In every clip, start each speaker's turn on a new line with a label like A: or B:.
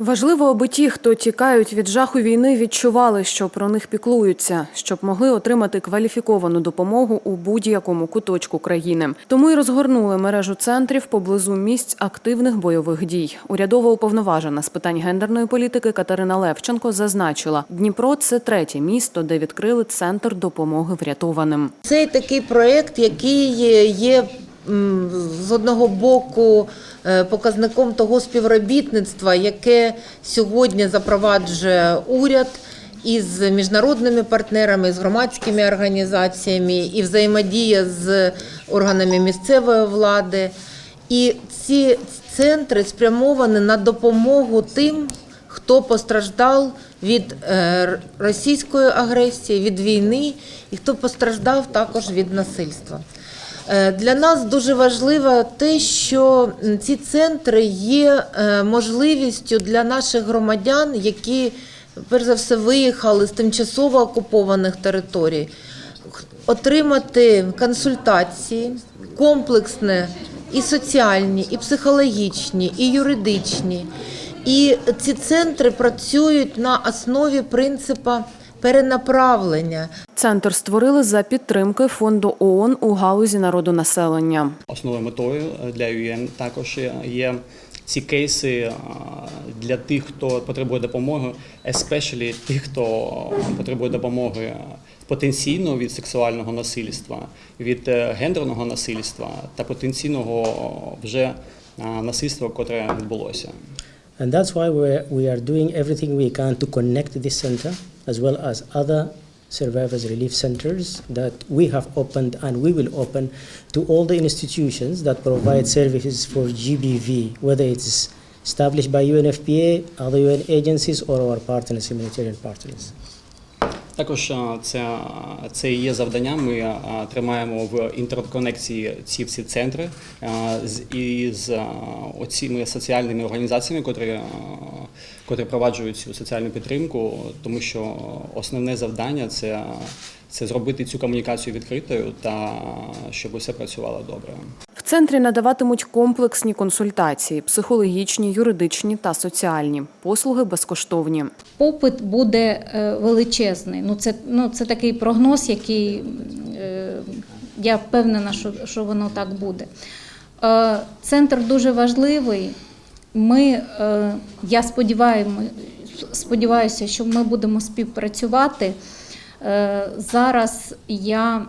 A: Важливо, аби ті, хто тікають від жаху війни, відчували, що про них піклуються, щоб могли отримати кваліфіковану допомогу у будь-якому куточку країни. Тому й розгорнули мережу центрів поблизу місць активних бойових дій. Урядова уповноважена з питань гендерної політики Катерина Левченко зазначила, Дніпро це третє місто, де відкрили центр допомоги врятованим.
B: Цей такий проєкт, який є з одного боку е, показником того співробітництва, яке сьогодні запроваджує уряд із міжнародними партнерами, з громадськими організаціями і взаємодія з органами місцевої влади. І ці центри спрямовані на допомогу тим, хто постраждав від е, російської агресії, від війни, і хто постраждав також від насильства. Е, Для нас дуже важливо те, що ці центри є е, можливістю для наших громадян, які перш за все виїхали з тимчасово окупованих територій, отримати консультації комплексне і соціальні, і психологічні, і юридичні. І ці центри працюють на основі принципа перенаправлення.
A: Центр створили за підтримки фонду ООН у галузі народонаселення.
C: Основною метою для ЮН також є ці кейси для тих, хто потребує допомоги, especially тих, хто потребує допомоги потенційно від сексуального насильства, від е, гендерного насильства та потенційного вже насильства, котре відбулося.
D: And that's why we're, we are doing everything we can to connect this center as well as other survivors relief centers that we have opened and we will open to all the institutions that provide services for GBV, whether it's established by UNFPA, other UN agencies, or our partners, humanitarian partners.
C: Також це, це є завдання. Ми тримаємо в інтерконекції ці всі центри з із оціми соціальними організаціями, котрі, котрі проваджують цю соціальну підтримку, тому що основне завдання це, це зробити цю комунікацію відкритою та щоб усе працювало добре.
A: Центрі надаватимуть комплексні консультації: психологічні, юридичні та соціальні. Послуги безкоштовні.
E: попит буде е, величезний. Ну це, ну, це такий прогноз, який е, я впевнена, що, що воно так буде. Е, Центр дуже важливий. Ми, я сподіваюся, що ми будемо співпрацювати. Зараз я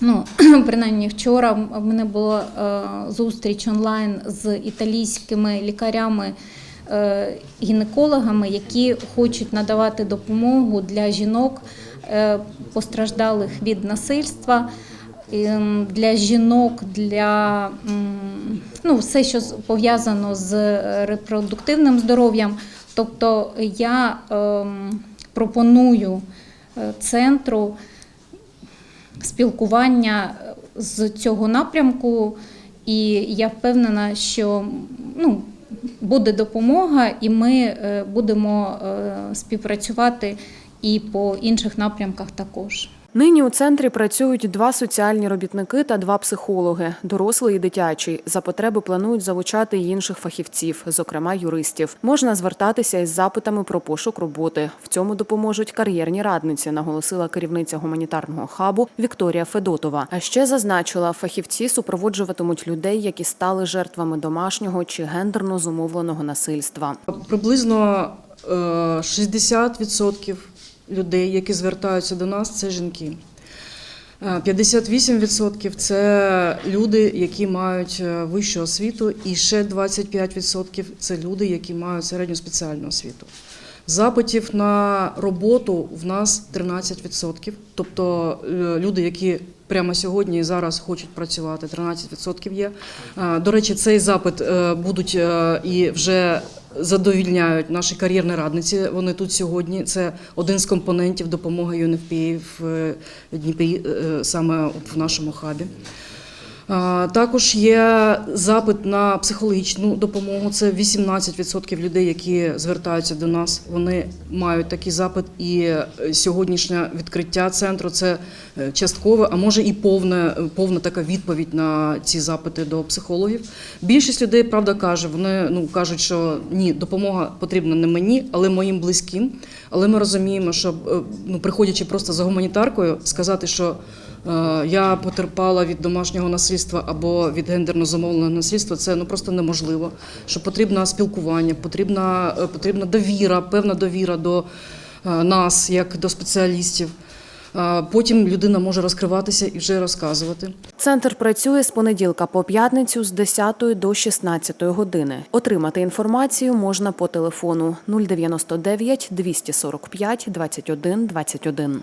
E: Ну, принаймні вчора в мене була е, зустріч онлайн з італійськими лікарями. е, Гінекологами, які хочуть надавати допомогу для жінок, е, постраждалих від насильства, для жінок, для ну, все, що пов'язано з репродуктивним здоров'ям. Тобто я ем, пропоную центру спілкування з цього напрямку, і я впевнена, що ну, буде допомога, і ми е, будемо е, співпрацювати і по інших напрямках також.
A: Нині у центрі працюють два соціальні робітники та два психологи, дорослий і дитячий. За потреби планують залучати й інших фахівців, зокрема юристів. Можна звертатися із запитами про пошук роботи. В цьому допоможуть кар'єрні радниці, наголосила керівниця гуманітарного хабу Вікторія Федотова. А ще зазначила, фахівці супроводжуватимуть людей, які стали жертвами домашнього чи гендерно зумовленого насильства.
F: Приблизно е, 60% людей, які звертаються до нас, це жінки. Е, 58% це люди, які мають е, вищу освіту, і ще 25% це люди, які мають середню спеціальну освіту. Запитів на роботу в нас 13%. Тобто е, люди, які прямо сьогодні і зараз хочуть працювати, 13% є. Е, До речі, цей запит е, будуть і вже задовільняють наші кар'єрні радниці. Вони тут сьогодні. Це один з компонентів допомоги UNFPA в Дніпрі, саме в нашому хабі. Також є запит на психологічну допомогу. Це 18% людей, які звертаються до нас. Вони мають такий запит. І е, сьогоднішнє відкриття центру це е, часткове, а може і повне, повна така відповідь на ці запити до психологів. Більшість людей правда каже, вони ну кажуть, що ні, допомога потрібна не мені, але моїм близьким. Але ми розуміємо, що е, ну, приходячи просто за гуманітаркою, сказати, що Я потерпала від домашнього насильства або від гендерно замовленого насильства. Це ну просто неможливо. Що потрібно спілкування, потрібна, е, потрібна довіра, певна довіра до е, нас, як до спеціалістів. Е, Потім людина може розкриватися і вже розказувати.
A: Центр працює з понеділка по п'ятницю з 10 до 16 години. Отримати інформацію можна по телефону 099 245 21 21.